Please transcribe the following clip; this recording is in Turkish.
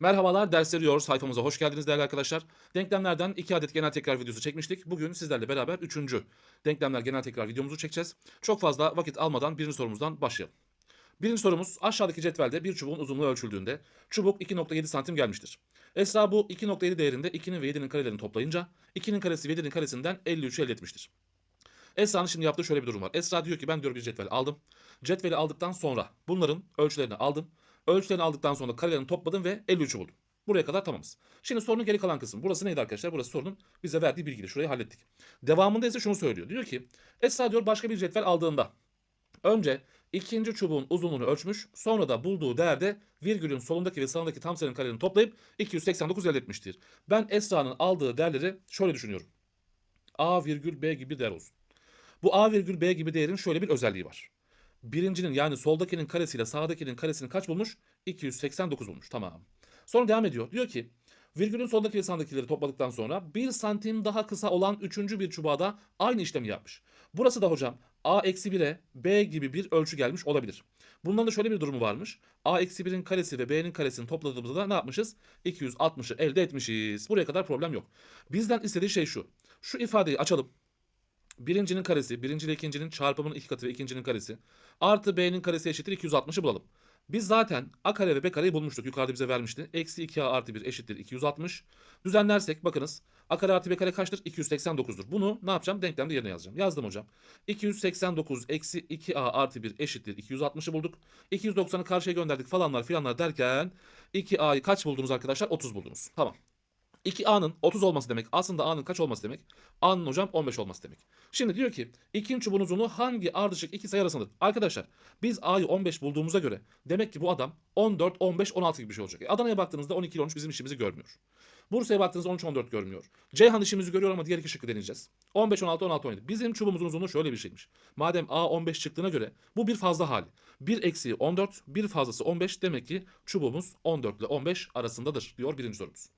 Merhabalar, dersleri yiyoruz. Sayfamıza hoş geldiniz değerli arkadaşlar. Denklemlerden 2 adet genel tekrar videosu çekmiştik. Bugün sizlerle beraber 3. denklemler genel tekrar videomuzu çekeceğiz. Çok fazla vakit almadan birinci sorumuzdan başlayalım. Birinci sorumuz aşağıdaki cetvelde bir çubuğun uzunluğu ölçüldüğünde çubuk 2.7 santim gelmiştir. Esra bu 2.7 değerinde 2'nin ve 7'nin karelerini toplayınca 2'nin karesi ve 7'nin karesinden 53'ü elde etmiştir. Esra'nın şimdi yaptığı şöyle bir durum var. Esra diyor ki ben diyor bir cetvel aldım. Cetveli aldıktan sonra bunların ölçülerini aldım. Ölçülerini aldıktan sonra karelerini topladım ve 53'ü buldum. Buraya kadar tamamız. Şimdi sorunun geri kalan kısmı. Burası neydi arkadaşlar? Burası sorunun bize verdiği bilgiyle. Şurayı hallettik. Devamında ise şunu söylüyor. Diyor ki Esra diyor başka bir cetvel aldığında önce ikinci çubuğun uzunluğunu ölçmüş. Sonra da bulduğu değerde virgülün solundaki ve sağındaki tam sayının karelerini toplayıp 289 elde etmiştir. Ben Esra'nın aldığı değerleri şöyle düşünüyorum. A virgül B gibi değer olsun. Bu A virgül B gibi değerin şöyle bir özelliği var. Birincinin yani soldakinin karesiyle sağdakinin karesini kaç bulmuş? 289 bulmuş. Tamam. Sonra devam ediyor. Diyor ki virgülün soldaki ve sağdakileri topladıktan sonra 1 santim daha kısa olan üçüncü bir çubuğa da aynı işlemi yapmış. Burası da hocam A eksi 1'e B gibi bir ölçü gelmiş olabilir. Bundan da şöyle bir durumu varmış. A eksi 1'in karesi ve B'nin karesini topladığımızda da ne yapmışız? 260'ı elde etmişiz. Buraya kadar problem yok. Bizden istediği şey şu. Şu ifadeyi açalım. Birincinin karesi, birinci ile ikincinin çarpımının iki katı ve ikincinin karesi. Artı b'nin karesi eşittir 260'ı bulalım. Biz zaten a kare ve b kareyi bulmuştuk. Yukarıda bize vermişti. Eksi 2a artı 1 eşittir 260. Düzenlersek bakınız a kare artı b kare kaçtır? 289'dur. Bunu ne yapacağım? Denklemde yerine yazacağım. Yazdım hocam. 289 eksi 2a artı 1 eşittir 260'ı bulduk. 290'ı karşıya gönderdik falanlar filanlar derken 2a'yı kaç buldunuz arkadaşlar? 30 buldunuz. Tamam. 2A'nın 30 olması demek aslında A'nın kaç olması demek? A'nın hocam 15 olması demek. Şimdi diyor ki ikinci çubuğun uzunluğu hangi ardışık iki sayı arasındadır? Arkadaşlar biz A'yı 15 bulduğumuza göre demek ki bu adam 14, 15, 16 gibi bir şey olacak. E, Adana'ya baktığınızda 12 ile 13 bizim işimizi görmüyor. Bursa'ya baktığınızda 13, 14 görmüyor. Ceyhan işimizi görüyor ama diğer iki şıkkı deneyeceğiz. 15, 16, 16, 17. Bizim çubuğumuzun uzunluğu şöyle bir şeymiş. Madem A 15 çıktığına göre bu bir fazla hali. 1 eksiği 14, bir fazlası 15 demek ki çubuğumuz 14 ile 15 arasındadır diyor birinci sorumuz.